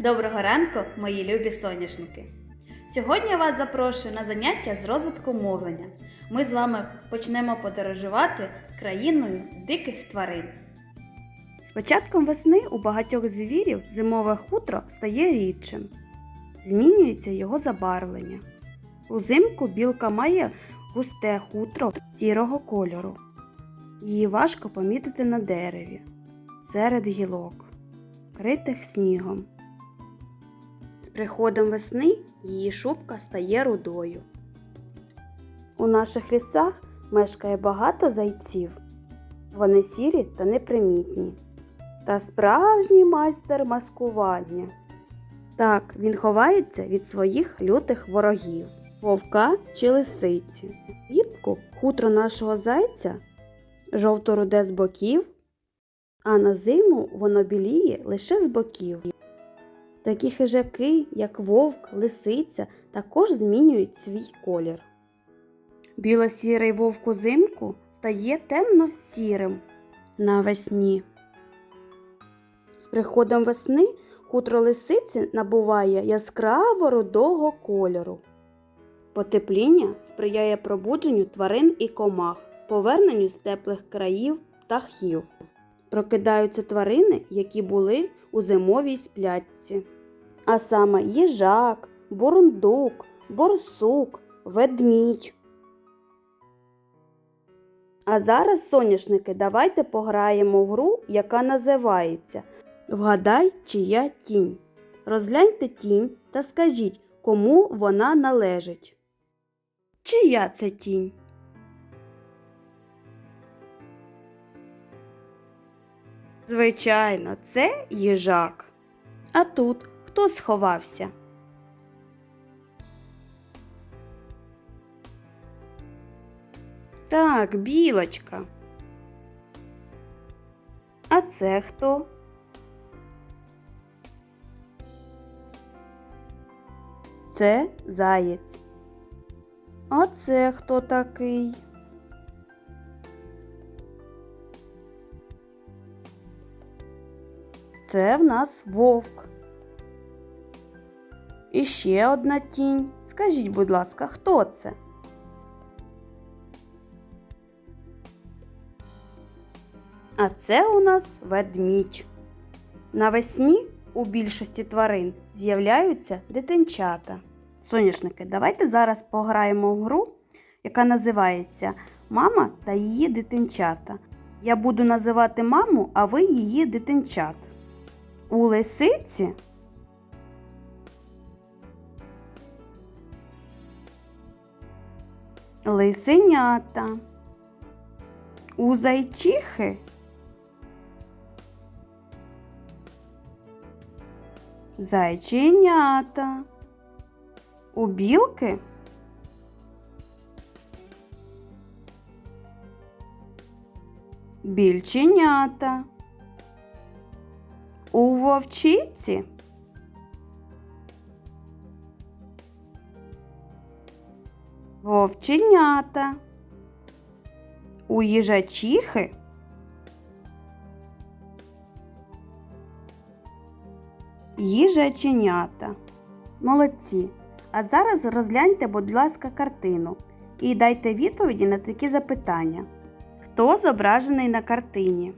Доброго ранку, мої любі соняшники! Сьогодні я вас запрошую на заняття з розвитку мовлення. Ми з вами почнемо подорожувати країною диких тварин. З початком весни у багатьох звірів зимове хутро стає рідшим. Змінюється його забарвлення. Узимку білка має густе хутро сірого кольору. Її важко помітити на дереві, серед гілок, критих снігом. Приходом весни її шубка стає рудою. У наших лісах мешкає багато зайців. Вони сірі та непримітні. Та справжній майстер маскування. Так, він ховається від своїх лютих ворогів, вовка чи лисиці. Влітку хутро нашого зайця жовто-руде з боків, а на зиму воно біліє лише з боків. Такі хижаки, як вовк, лисиця, також змінюють свій колір. Біло-сірий вовк узимку стає темно-сірим навесні. З приходом весни хутро лисиці набуває яскраво рудого кольору. Потепління сприяє пробудженню тварин і комах, поверненню з теплих країв птахів. Прокидаються тварини, які були у зимовій сплятці. А саме їжак, бурундук, борсук, ведмідь. А зараз, соняшники, давайте пограємо в гру, яка називається Вгадай, чия тінь. Розгляньте тінь та скажіть, кому вона належить. Чия це тінь? Звичайно, це їжак. А тут хто сховався? Так, білочка. А це хто? Це заєць. А це хто такий? Це в нас вовк. І ще одна тінь. Скажіть, будь ласка, хто це? А це у нас ведмідь. Навесні у більшості тварин з'являються дитинчата. Соняшники, давайте зараз пограємо в гру, яка називається Мама та її дитинчата. Я буду називати маму, а ви її дитинчат. У лисиці лисенята. У зайчихи зайченята. У білки більченята. У вовчиці вовченята. У їжачихи їжаченята. Молодці. А зараз розгляньте, будь ласка, картину і дайте відповіді на такі запитання. Хто зображений на картині?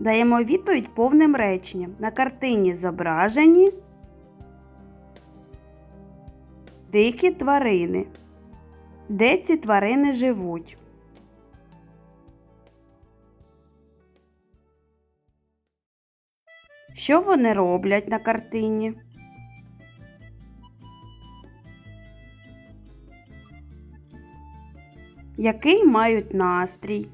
Даємо відповідь повним реченням. На картині зображені дикі тварини. Де ці тварини живуть? Що вони роблять на картині? Який мають настрій?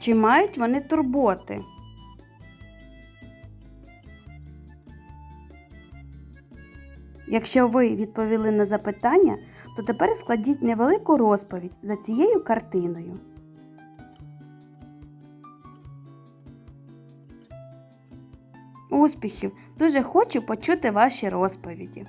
Чи мають вони турботи? Якщо ви відповіли на запитання, то тепер складіть невелику розповідь за цією картиною. Успіхів! Дуже хочу почути ваші розповіді.